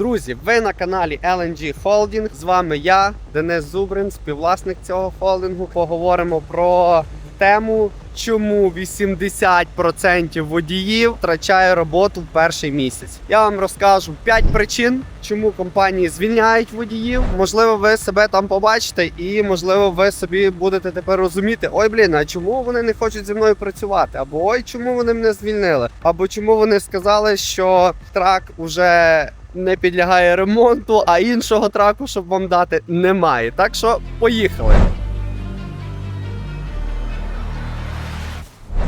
Друзі, ви на каналі LNG Holding. З вами я, Денис Зубрин, співвласник цього холдингу. Поговоримо про тему, чому 80% водіїв втрачає роботу в перший місяць. Я вам розкажу 5 причин, чому компанії звільняють водіїв. Можливо, ви себе там побачите, і можливо, ви собі будете тепер розуміти: ой, блін, а чому вони не хочуть зі мною працювати? Або ой, чому вони мене звільнили? Або чому вони сказали, що трак уже не підлягає ремонту, а іншого траку, щоб вам дати, немає. Так що поїхали.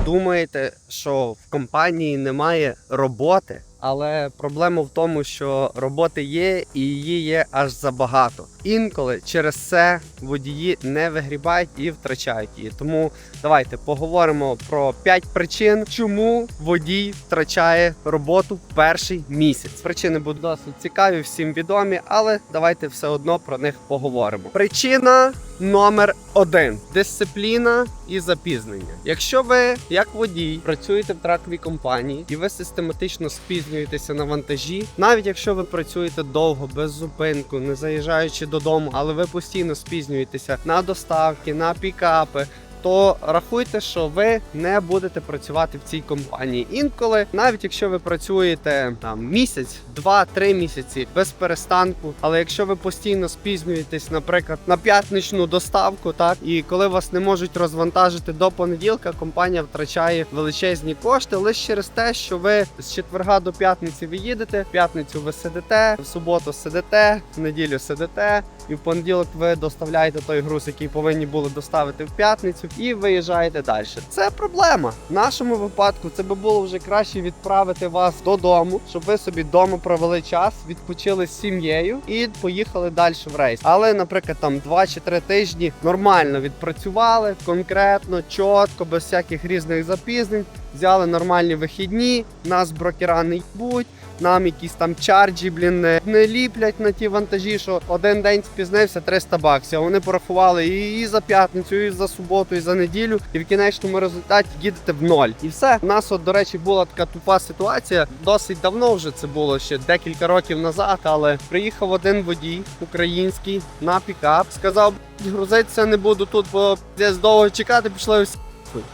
Думаєте, що в компанії немає роботи, але проблема в тому, що роботи є і її є аж забагато. Інколи через це водії не вигрібають і втрачають її. Тому давайте поговоримо про 5 причин, чому водій втрачає роботу перший місяць. Причини будуть досить цікаві, всім відомі, але давайте все одно про них поговоримо. Причина номер один: дисципліна і запізнення. Якщо ви, як водій, працюєте в траковій компанії і ви систематично спізнюєтеся на вантажі, навіть якщо ви працюєте довго, без зупинку, не заїжджаючи додому, але ви постійно спізнюєтеся на доставки, на пікапи. То рахуйте, що ви не будете працювати в цій компанії. Інколи, навіть якщо ви працюєте там місяць, два-три місяці без перестанку. Але якщо ви постійно спізнюєтесь, наприклад, на п'ятничну доставку, так і коли вас не можуть розвантажити до понеділка, компанія втрачає величезні кошти лише через те, що ви з четверга до п'ятниці ви їдете, в п'ятницю ви сидите, в суботу сидите, в неділю сидите, і в понеділок ви доставляєте той груз, який повинні були доставити в п'ятницю, і виїжджаєте далі. Це проблема. В нашому випадку це би було вже краще відправити вас додому, щоб ви собі вдома провели час, відпочили з сім'єю і поїхали далі в рейс. Але, наприклад, там 2 чи 3 тижні нормально відпрацювали, конкретно, чітко, без всяких різних запізнень. Взяли нормальні вихідні, нас брокера не їбуть, нам якісь там чарджі, блін, не, ліплять на ті вантажі, що один день спізнився 300 баксів. Вони порахували і, і за п'ятницю, і за суботу, і за неділю. І в кінечному результаті їдете в ноль. І все. У нас, от, до речі, була така тупа ситуація. Досить давно вже це було ще декілька років назад. Але приїхав один водій український на пікап, сказав: «Б***ь, грузитися не буду тут, бо десь довго чекати, пішли всі.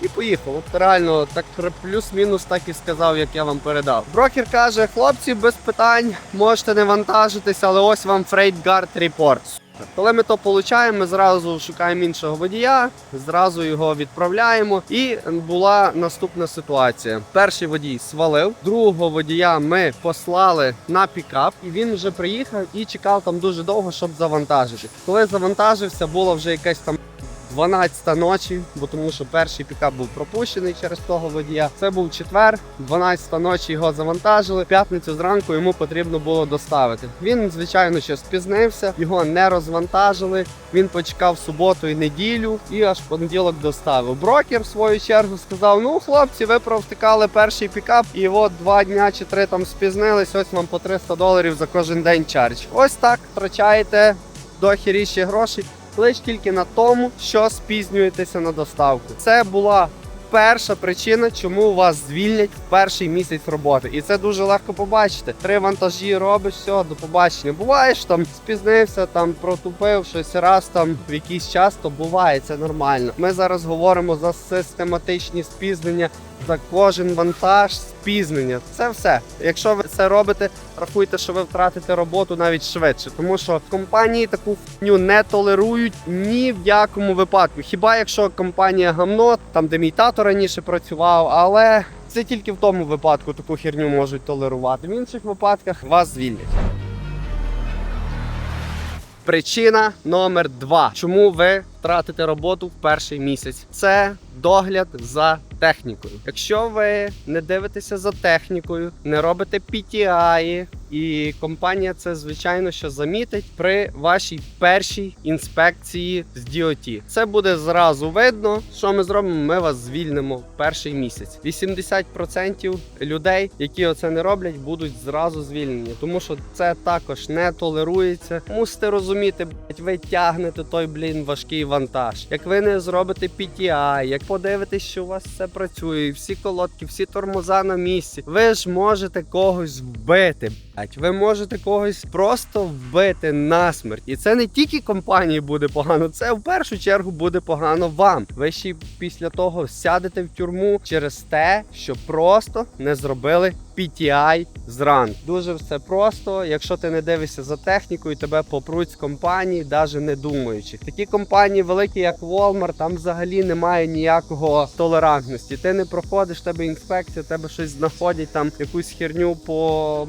І поїхав. От реально так плюс-мінус так і сказав, як я вам передав. Брокер каже: хлопці, без питань, можете не вантажитися, але ось вам Report. Супер. Коли ми то получаємо, ми зразу шукаємо іншого водія, зразу його відправляємо. І була наступна ситуація: перший водій свалив, другого водія ми послали на пікап, і він вже приїхав і чекав там дуже довго, щоб завантажити. Коли завантажився, було вже якесь там 12 ночі, бо тому що перший пікап був пропущений через того водія. Це був четвер, 12 ночі його завантажили. П'ятницю зранку йому потрібно було доставити. Він, звичайно, ще спізнився, його не розвантажили. Він почекав суботу і неділю і аж понеділок доставив. Брокер в свою чергу сказав: Ну, хлопці, ви провтикали перший пікап, і от два дня чи три там спізнились. Ось вам по 300 доларів за кожен день чардж. Ось так втрачаєте дохіріші гроші лише тільки на тому, що спізнюєтеся на доставку. Це була перша причина, чому вас звільнять в перший місяць роботи. І це дуже легко побачити. Три вантажі робиш, все, до побачення. Буває, що там спізнився, там протупив щось раз там в якийсь час, то буває, це нормально. Ми зараз говоримо за систематичні спізнення. За кожен вантаж спізнення. Це все. Якщо ви це робите, рахуйте, що ви втратите роботу навіть швидше, тому що компанії таку фню не толерують ні в якому випадку. Хіба якщо компанія гамно, там де мій тато раніше працював, але це тільки в тому випадку таку херню можуть толерувати. В інших випадках вас звільнять. Причина номер два, чому ви втратите роботу в перший місяць, це догляд за технікою. Якщо ви не дивитеся за технікою, не робите PTI, і компанія це звичайно що замітить при вашій першій інспекції з DOT. Це буде зразу видно. Що ми зробимо? Ми вас звільнимо в перший місяць. 80% людей, які оце не роблять, будуть зразу звільнені, тому що це також не толерується. Мусите розуміти, ви тягнете той блін важкий вантаж. Як ви не зробите PTI, як подивитесь, що у вас все працює, всі колодки, всі тормоза на місці, ви ж можете когось вбити. Ви можете когось просто вбити насмерть. І це не тільки компанії буде погано, це в першу чергу буде погано вам. Ви ще після того сядете в тюрму через те, що просто не зробили PTI зранку. Дуже все просто. Якщо ти не дивишся за технікою, тебе попруть з компанії, навіть не думаючи. Такі компанії великі, як Walmart, там взагалі немає ніякого толерантності. Ти не проходиш, тебе інспекція, тебе щось знаходять, там якусь херню по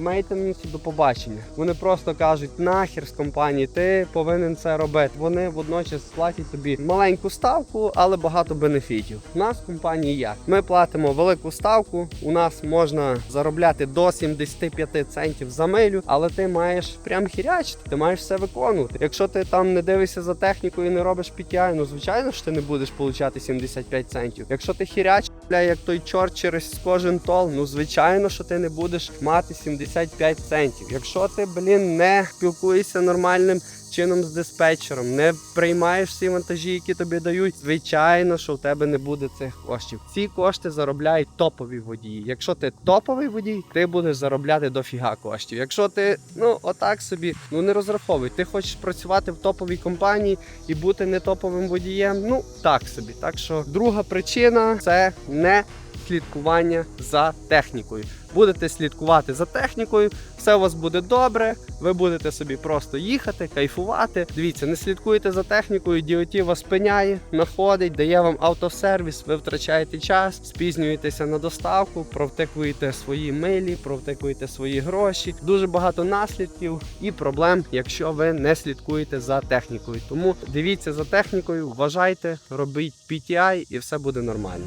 мейтенансу до побачення. Вони просто кажуть, нахер з компанії, ти повинен це робити. Вони водночас платять тобі маленьку ставку, але багато бенефітів. У нас в компанії як? Ми платимо велику ставку. У нас можна заробляти до 75 центів за милю, але ти маєш прям хірячити, ти маєш все виконувати. Якщо ти там не дивишся за технікою і не робиш PTI, ну звичайно ж ти не будеш получати 75 центів. Якщо ти хірячиш, бля, як той чорт через кожен тол, ну звичайно, що ти не будеш мати 75 центів. Якщо ти, блін, не спілкуєшся нормальним чином з диспетчером, не приймаєш всі вантажі, які тобі дають. Звичайно, що в тебе не буде цих коштів. Ці кошти заробляють топові водії. Якщо ти топовий водій, ти будеш заробляти дофіга коштів. Якщо ти ну отак собі, ну не розраховуй. Ти хочеш працювати в топовій компанії і бути не топовим водієм. Ну так собі. Так що друга причина це не слідкування за технікою. Будете слідкувати за технікою, все у вас буде добре. Ви будете собі просто їхати, кайфувати. Дивіться, не слідкуєте за технікою, DOT вас спиняє, знаходить, дає вам автосервіс, ви втрачаєте час, спізнюєтеся на доставку, провтикуєте свої милі, провтикуєте свої гроші. Дуже багато наслідків і проблем, якщо ви не слідкуєте за технікою. Тому дивіться за технікою, вважайте, робіть PTI і все буде нормально.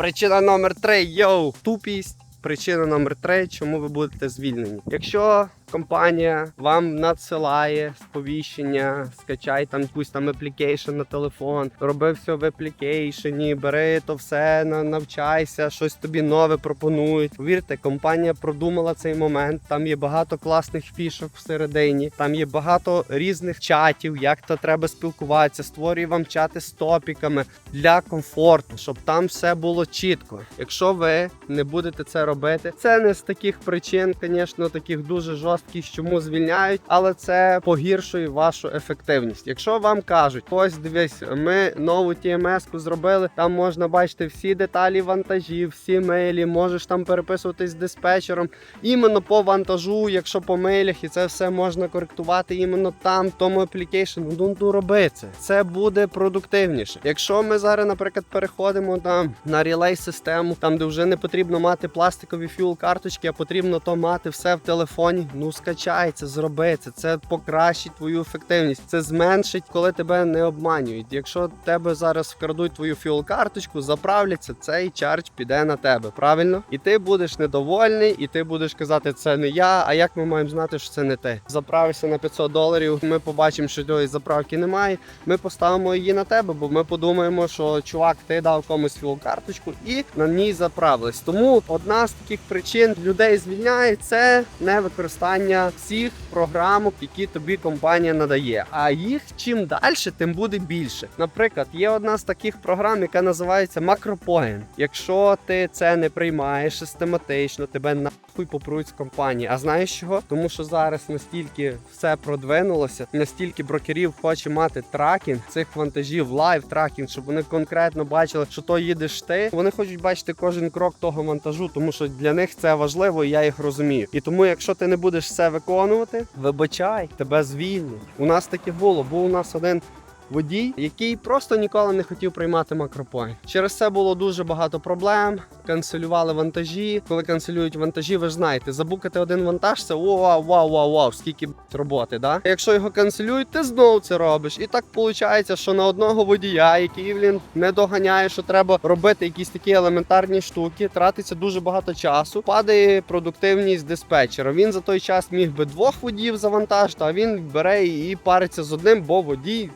Причина номер три йоу, тупість. Причина номер три, чому ви будете звільнені. Якщо компанія вам надсилає сповіщення, скачай там якусь там аплікейшн на телефон, роби все в аплікейшені, бери то все, навчайся, щось тобі нове пропонують. Повірте, компанія продумала цей момент. Там є багато класних фішок всередині, там є багато різних чатів, як то треба спілкуватися. Створює вам чати з топіками для комфорту, щоб там все було чітко. Якщо ви не будете це робити, це не з таких причин, звісно, таких дуже жорстких, чому звільняють, але це погіршує вашу ефективність. Якщо вам кажуть, ось дивись, ми нову TMS-ку зробили, там можна бачити всі деталі вантажів, всі мейлі, можеш там переписуватись з диспетчером іменно по вантажу, якщо по мейлях, і це все можна коректувати іменно там, тому аплікейшн. Ну, ну роби це. Це буде продуктивніше. Якщо ми зараз, наприклад, переходимо там на релей систему, там де вже не потрібно мати пластикові фюл карточки, а потрібно то мати все в телефоні. Ну скачай це, зроби це. Покращить твою ефективність. Це зменшить, коли тебе не обманюють. Якщо тебе зараз вкрадуть твою фюл карточку, заправляться, цей чардж піде на тебе. Правильно? І ти будеш недовольний, і ти будеш казати, це не я. А як ми маємо знати, що це не ти? Заправишся на 500 доларів. Ми побачимо, що тої заправки немає. Ми поставимо її на тебе, бо ми подумаємо, що чувак, ти дав комусь фюл карточку і на ній заправились. Тому одна з таких причин людей звільняє це не використання всіх програмок, які тобі компанія надає. А їх чим далі, тим буде більше. Наприклад, є одна з таких програм, яка називається MacroPoint. Якщо ти це не приймаєш систематично, тебе нахуй попруть з компанії. А знаєш чого? Тому що зараз настільки все продвинулося, настільки брокерів хоче мати тракінг цих вантажів, лайв тракінг, щоб вони конкретно бачили, що то їдеш ти. Вони хочуть бачити кожен крок того вантажу, тому що для них це важливо, і я їх розумію. І тому, якщо ти не будеш все виконувати, вибачай, тебе звільнять. У нас таке було. Був у нас один водій, який просто ніколи не хотів приймати макропойнт. Через це було дуже багато проблем. Канцелювали вантажі. Коли канцелюють вантажі, ви ж знаєте, забукати один вантаж це вау, вау, вау, вау, скільки роботи. Да? Якщо його канцелюють, ти знову це робиш. І так виходить, що на одного водія, який блін, не доганяє, що треба робити якісь такі елементарні штуки, тратиться дуже багато часу. Падає продуктивність диспетчера. Він за той час міг би двох водіїв завантажити, а він бере і париться з одним, бо водій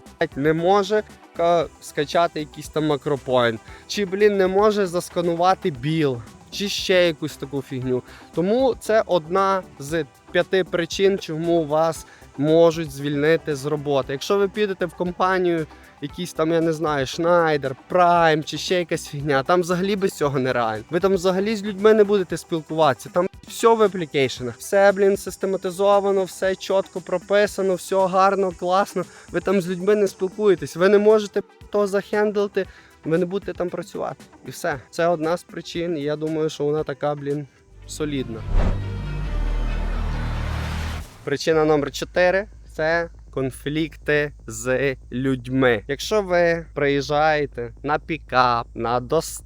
не може скачати якийсь там макропоінт. Чи, блін, не може засканувати біл, чи ще якусь таку фігню. Тому це одна з п'яти причин, чому вас можуть звільнити з роботи. Якщо ви підете в компанію, якісь там, я не знаю, Schneider, Prime чи ще якась фігня, там взагалі без цього нереально. Ви там взагалі з людьми не будете спілкуватися. Там Все в аплікейшенах. Все, блін, систематизовано, все чітко прописано, все гарно, класно. Ви там з людьми не спілкуєтесь. Ви не можете то захендлити, ви не будете там працювати. І все. Це одна з причин. І я думаю, що вона така, блін, солідна. Причина номер 4 це конфлікти з людьми. Якщо ви приїжджаєте на пікап, на доставку,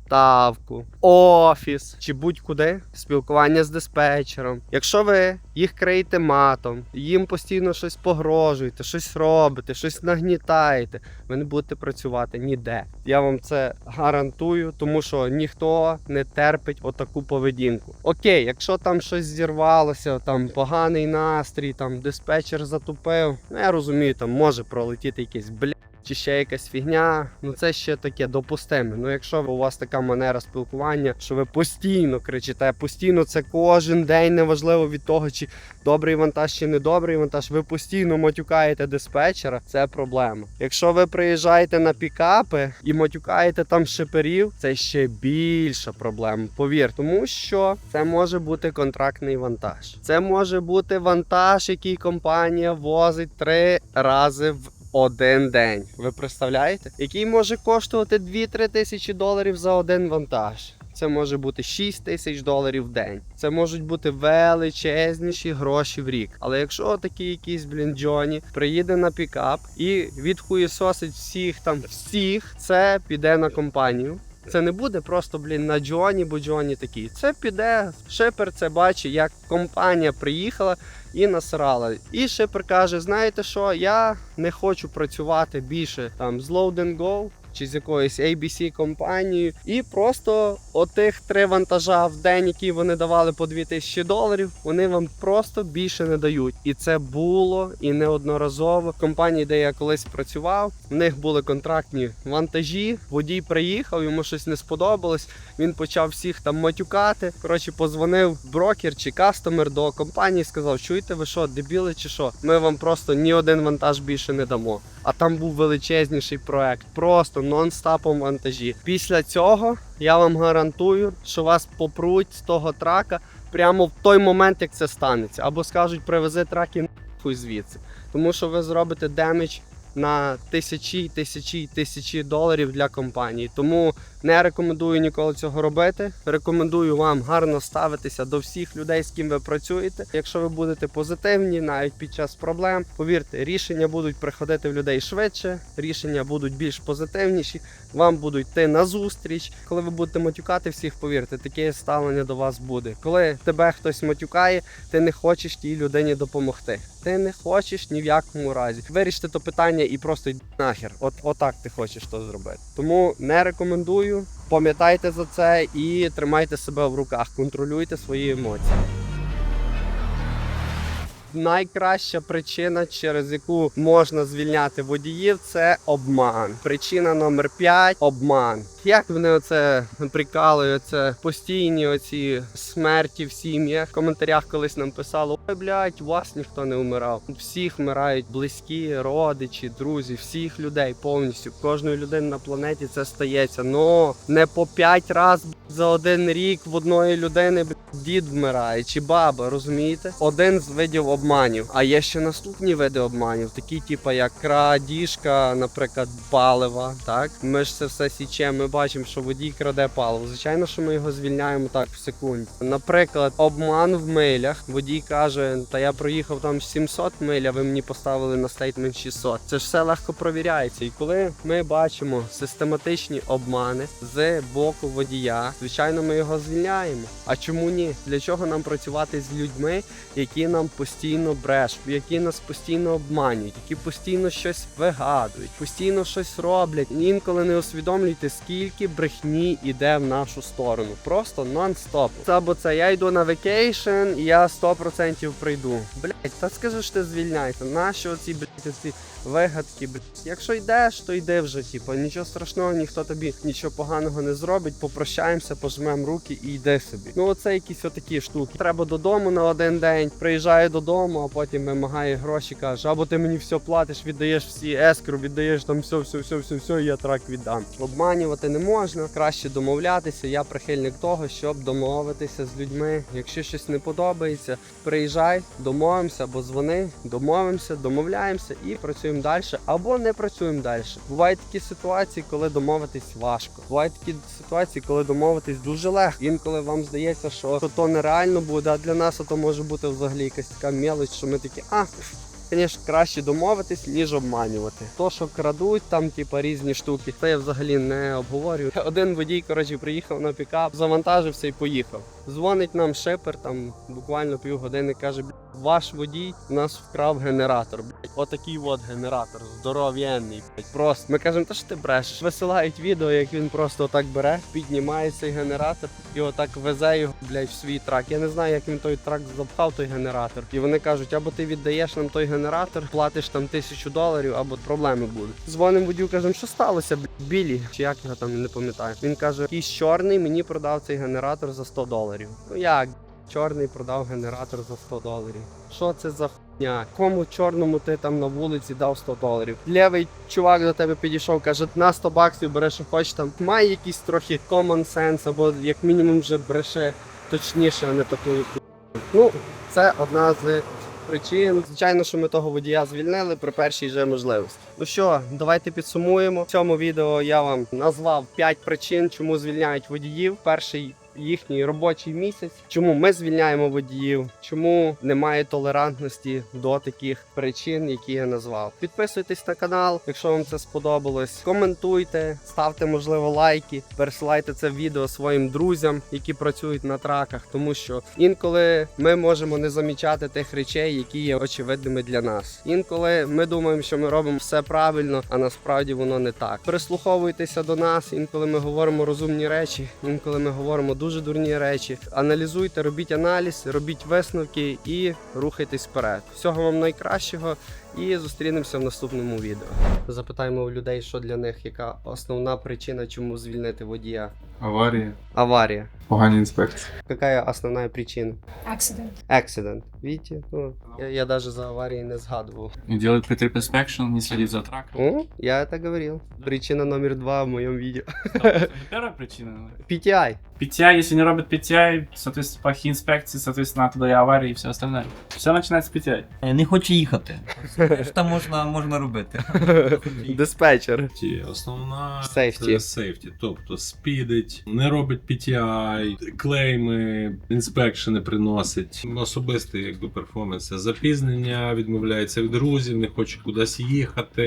офіс чи будь-куди, спілкування з диспетчером. Якщо ви їх криєте матом, їм постійно щось погрожуєте, щось робите, щось нагнітаєте, ви не будете працювати ніде. Я вам це гарантую, тому що ніхто не терпить отаку поведінку. Окей, якщо там щось зірвалося, там поганий настрій, там диспетчер затупив. Ну я розумію, там може пролетіти якийсь бля. Чи ще якась фігня, ну це ще таке допустиме. Ну якщо у вас така манера спілкування, що ви постійно кричите, постійно це кожен день, неважливо від того, чи добрий вантаж, чи не добрий вантаж, ви постійно матюкаєте диспетчера, це проблема. Якщо ви приїжджаєте на пікапи і матюкаєте там шиперів, це ще більша проблема. Повір, тому що це може бути контрактний вантаж. Це може бути вантаж, який компанія возить три рази в один день. Ви представляєте? Який може коштувати 2-3 тисячі доларів за один вантаж. Це може бути 6 тисяч доларів в день. Це можуть бути величезніші гроші в рік. Але якщо такий якийсь блін Джоні приїде на пікап і відхуєсосить всіх там всіх, це піде на компанію. Це не буде просто блін на Джоні, бо Джоні такий. Це піде шипер. Це бачить, як компанія приїхала і насрала. І шипер каже: знаєте що, я не хочу працювати більше там з Load and Go чи з якоюсь ABC компанією. І просто отих три вантажа в день, які вони давали по 2000 доларів, вони вам просто більше не дають. І це було і неодноразово. Компанії, де я колись працював, в них були контрактні вантажі. Водій приїхав, йому щось не сподобалось. Він почав всіх там матюкати. Коротше, позвонив брокер чи кастомер до компанії, сказав: чуєте, ви що, дебіли чи що? Ми вам просто ні один вантаж більше не дамо. А там був величезніший проект, просто нон-стапом вантажі. Після цього я вам гарантую, що вас попруть з того трака прямо в той момент, як це станеться. Або скажуть, привези траки нахуй звідси. Тому що ви зробите демедж на тисячі, тисячі, тисячі доларів для компанії. Тому не рекомендую ніколи цього робити. Рекомендую вам гарно ставитися до всіх людей, з ким ви працюєте. Якщо ви будете позитивні, навіть під час проблем, повірте, рішення будуть приходити в людей швидше, рішення будуть більш позитивніші. Вам будуть йти на зустріч. Коли ви будете матюкати всіх, повірте, таке ставлення до вас буде. Коли тебе хтось матюкає, ти не хочеш тій людині допомогти. Ти не хочеш ні в якому разі. Вирішити то питання і просто йди нахер. От отак ти хочеш то зробити. Тому не рекомендую. Пам'ятайте за це і тримайте себе в руках, контролюйте свої емоції. Найкраща причина, через яку можна звільняти водіїв, це обман. Причина номер 5 обман. Як вони оце прикалують, це постійні оці смерті в сім'ях. В коментарях колись нам писало: ой, блядь, у вас ніхто не вмирав. Всіх вмирають близькі, родичі, друзі, всіх людей повністю. Кожної людини на планеті це стається. Но не по 5 разів за один рік в одної людини дід вмирає чи баба, розумієте? Один з видів обманів. А є ще наступні види обманів, такі, типу, як крадіжка, наприклад, палива. Так, ми ж це все січемо. Ми бачимо, що водій краде паливо. Звичайно, що ми його звільняємо так в секунді. Наприклад, обман в милях. Водій каже: Та я проїхав там 700 миль, а ви мені поставили на стейтмент 600. Це ж все легко провіряється. І коли ми бачимо систематичні обмани з боку водія, звичайно, ми його звільняємо. А чому ні? Для чого нам працювати з людьми, які нам постійно брешуть, які нас постійно обманюють, які постійно щось вигадують, постійно щось роблять. Інколи не усвідомлюйте, скільки брехні йде в нашу сторону. Просто нон-стоп. Або це я йду на векейшн, і я 100% прийду. Блять, та скажи ж ти звільняйся. Нащо ці блять ці вигадки. Якщо йдеш, то йди вже. Типу, нічого страшного, ніхто тобі нічого поганого не зробить. Попрощаємося, пожмемо руки і йди собі. Ну, оце якісь отакі штуки. Треба додому на один день. Приїжджає додому, а потім вимагає гроші, каже, або ти мені все платиш, віддаєш всі ескру, віддаєш там все, все, все, все, все, я трак віддам. Обманювати не можна, краще домовлятися. Я прихильник того, щоб домовитися з людьми. Якщо щось не подобається, приїжджай, домовимося або дзвони, домовимося, домовляємося і працюємо далі, або не працюємо далі. Бувають такі ситуації, коли домовитись важко. Бувають такі ситуації, коли домовитись дуже легко. Інколи вам здається, що то, то нереально буде, а для нас то може бути взагалі якась така мелоч, що ми такі, а. Звісно, краще домовитись, ніж обманювати. То, що крадуть, там типа різні штуки, це я взагалі не обговорюю. Один водій, коротше, приїхав на пікап, завантажився і поїхав. Дзвонить нам шипер, там буквально півгодини каже: «Бля, ваш водій нас вкрав генератор. Блядь, отакий от генератор, здоров'яний. Просто ми кажемо, та що ти брешеш? Висилають відео, як він просто отак бере, піднімає цей генератор і отак везе його, блядь, в свій трак. Я не знаю, як він той трак запхав, той генератор. І вони кажуть, або ти віддаєш нам той генератор, платиш там тисячу доларів, або проблеми будуть. Дзвонимо водію, кажемо, що сталося, блядь, білі, чи як його там не пам'ятаю. Він каже, якийсь чорний мені продав цей генератор за 100 доларів. Ну як? Чорний продав генератор за 100 доларів. Що це за хуйня? Кому чорному ти там на вулиці дав 100 доларів? Лівий чувак до тебе підійшов, каже, на 100 баксів береш, що хочеш там. Має якийсь трохи common sense, або як мінімум вже бреше точніше, а не хуйню. Ну, це одна з причин. Звичайно, що ми того водія звільнили при першій же можливості. Ну що, давайте підсумуємо. В цьому відео я вам назвав 5 причин, чому звільняють водіїв. Перший їхній робочий місяць, чому ми звільняємо водіїв, чому немає толерантності до таких причин, які я назвав. Підписуйтесь на канал, якщо вам це сподобалось. Коментуйте, ставте можливо лайки, пересилайте це відео своїм друзям, які працюють на траках, тому що інколи ми можемо не замічати тих речей, які є очевидними для нас. Інколи ми думаємо, що ми робимо все правильно, а насправді воно не так. Прислуховуйтеся до нас, інколи ми говоримо розумні речі, інколи ми говоримо дуже дурні речі. Аналізуйте, робіть аналіз, робіть висновки і рухайтесь вперед. Всього вам найкращого і зустрінемося в наступному відео. Запитаємо у людей, що для них, яка основна причина, чому звільнити водія. Аварії, Аварія. погані інспекції. Какая основная причина? Accident. Accident. Видите? Ну, я, я даже за аварии не згадывал. Не делать pre-trip inspection, не следить за траком. О, я это говорил. Причина номер два в моем видео. Это не первая причина. PTI. PTI, если не робят PTI, соответственно, плохие инспекции, соответственно, туда и аварии и все остальное. Все начинается с PTI. Е, Не хоче їхати. Що можна, можна робити? Диспетчер. Ті, Основна Safety. це сейфті, тобто спідить, не робить PTI, клейми, інспекшени приносить. Особистий якби перформанс це запізнення, відмовляється від друзів, не хоче кудись їхати,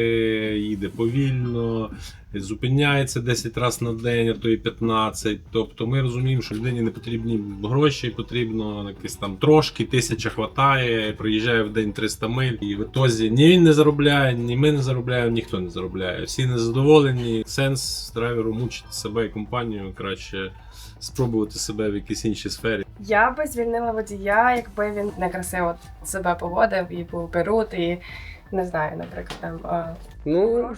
їде повільно. Зупиняється 10 разів на день, а то і 15. Тобто ми розуміємо, що людині не потрібні гроші, потрібно якісь там трошки, тисяча хватає, приїжджає в день 300 миль, і в ітозі ні він не заробляє, ні ми не заробляємо, ніхто не заробляє. Всі незадоволені. Сенс драйверу мучити себе і компанію краще спробувати себе в якійсь іншій сфері. Я би звільнила водія, якби він некрасиво себе поводив і був берут, і не знаю, наприклад, там Ну.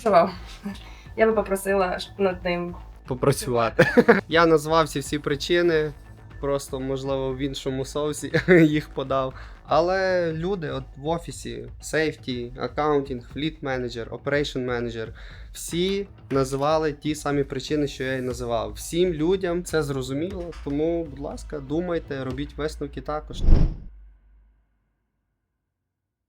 Я би попросила над ним. попрацювати. Я назвав ці всі причини. Просто, можливо, в іншому соусі їх подав. Але люди от в офісі, сейфті, аккаунтинг, фліт менеджер, оперейшн менеджер, всі називали ті самі причини, що я і називав. Всім людям це зрозуміло. Тому, будь ласка, думайте, робіть висновки також.